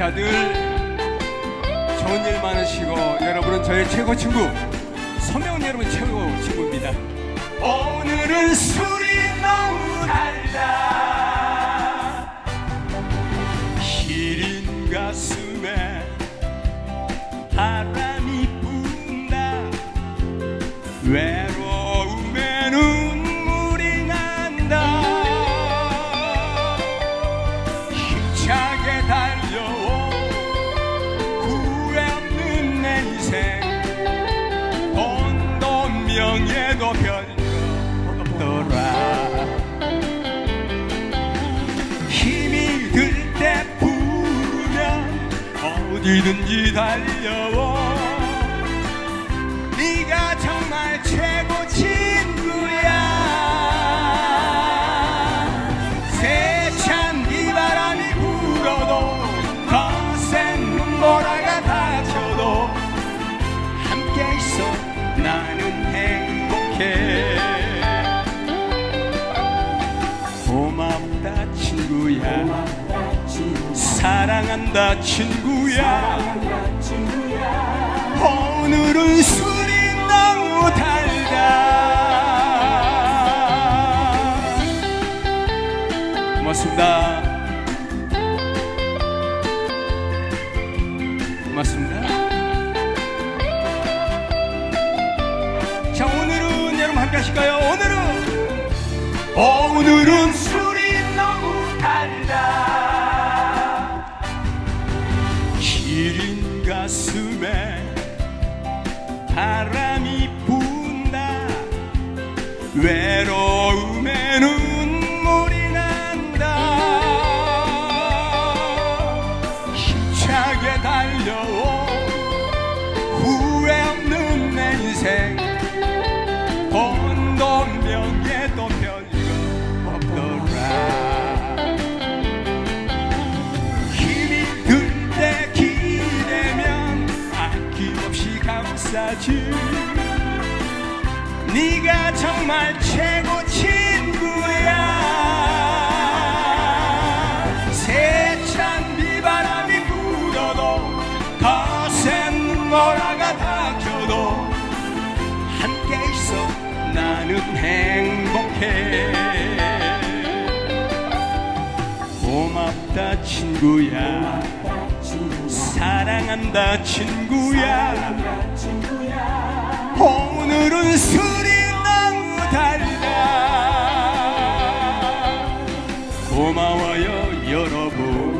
자, 늘 좋은 일 많으시고 여러분은 저의 최고 친구 선명은 여러분 최고 친구입니다. 오늘은 술이 너무 달다 시린 가슴 명예도 별거 없더라. 힘이 들 때 부르면 어디든지 달려와 고맙다 친구야. 사랑한다 친구야. 오늘은 술이 너무 달다 고맙습니다. 고맙습니다. 자 오늘은 여러분 함께 하실까요? 오늘은 오늘은 바람이 분다. 외로움 감싸지 네가 정말 최고 친구야. 세찬 비바람이 불어도 거센 눈보라가 닥쳐도 함께 있어 나는 행복해. 고맙다 친구야 사랑한다 친구야, 친구야. 오늘은 술이 너무 달다. 고마워요 여러분.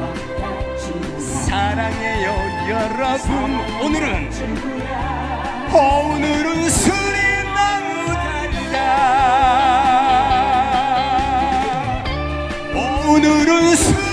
사랑해요 여러분. 오늘은 오늘은 술이 너무 달다. 오늘은 수